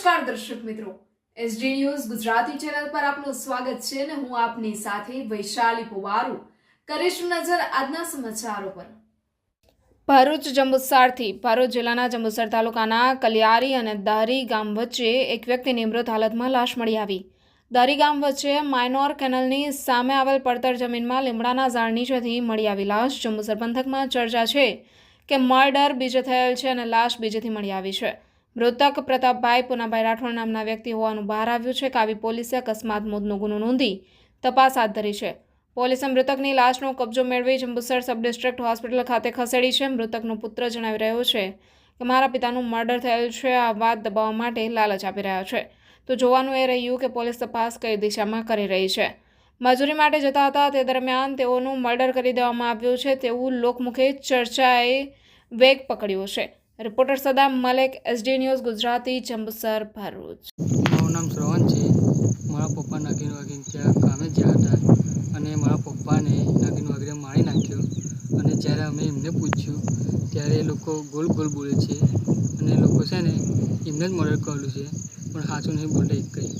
નમસ્કાર દર્શક મિત્રો. એસડી ન્યૂઝ ગુજરાતી ચેનલ પર આપનું સ્વાગત છે અને હું આપની સાથે વૈશાલી પુવારુ. કરીશું નજર આજના સમાચારો પર. ભરૂચ જંબુસરથી ભરૂચ જિલ્લાના જંબુસર તાલુકાના કલિયારી અને દારી ગામ વચ્ચે એક વ્યક્તિની મૃત હાલતમાં લાશ મળી આવી. દારી ગામ વચ્ચે માઇનોર કેનલની સામે આવેલ પડતર જમીનમાં લીમડાના ઝાડ નીચેથી મળી આવી લાશ જંબુસર પંથકમાં ચર્ચા છે કે મર્ડર બીજે થયેલ છે અને લાશ બીજેથી મળી આવી છે. મૃતક પ્રતાપભાઈ પુનાભાઈ રાઠોડ નામના વ્યક્તિ હોવાનું બહાર આવ્યું છે કાવી પોલીસે અકસ્માત મોતનો ગુનો નોંધી તપાસ હાથ ધરી છે. પોલીસે મૃતકની લાશનો કબજો મેળવી જંબુસર સબ ડિસ્ટ્રિક્ટ હોસ્પિટલ ખાતે ખસેડી છે. મૃતકનો પુત્ર જણાવી રહ્યો છે કે મારા પિતાનું મર્ડર થયેલ છે. આ વાત દબાવવા માટે લાલચ આપી રહ્યા છે. તો જોવાનું એ રહ્યું કે પોલીસ તપાસ કઈ દિશામાં કરી રહી છે. મજૂરી માટે જતા હતા તે દરમિયાન તેઓનું મર્ડર કરી દેવામાં આવ્યું છે. તેવું લોકમુખે ચર્ચાએ વેગ પકડ્યો છે. Reporter Saddam Malek SD news Gujarati, Jambusar, Bharuch. મારું નામ શ્રવણ છે. મારા પપ્પા નગીન વાગીને ત્યાં કામે ગયા હતા અને મારા પપ્પાને નગીન વાગીને મારી નાખ્યો. અને જ્યારે અમે એમને પૂછ્યું, ત્યારે એ લોકો ગોલ ગોલ બોલે છે અને લોકો છે ને એમને જ મર્ડર કરેલું છે. પણ સાચું નહીં બોલે કંઈ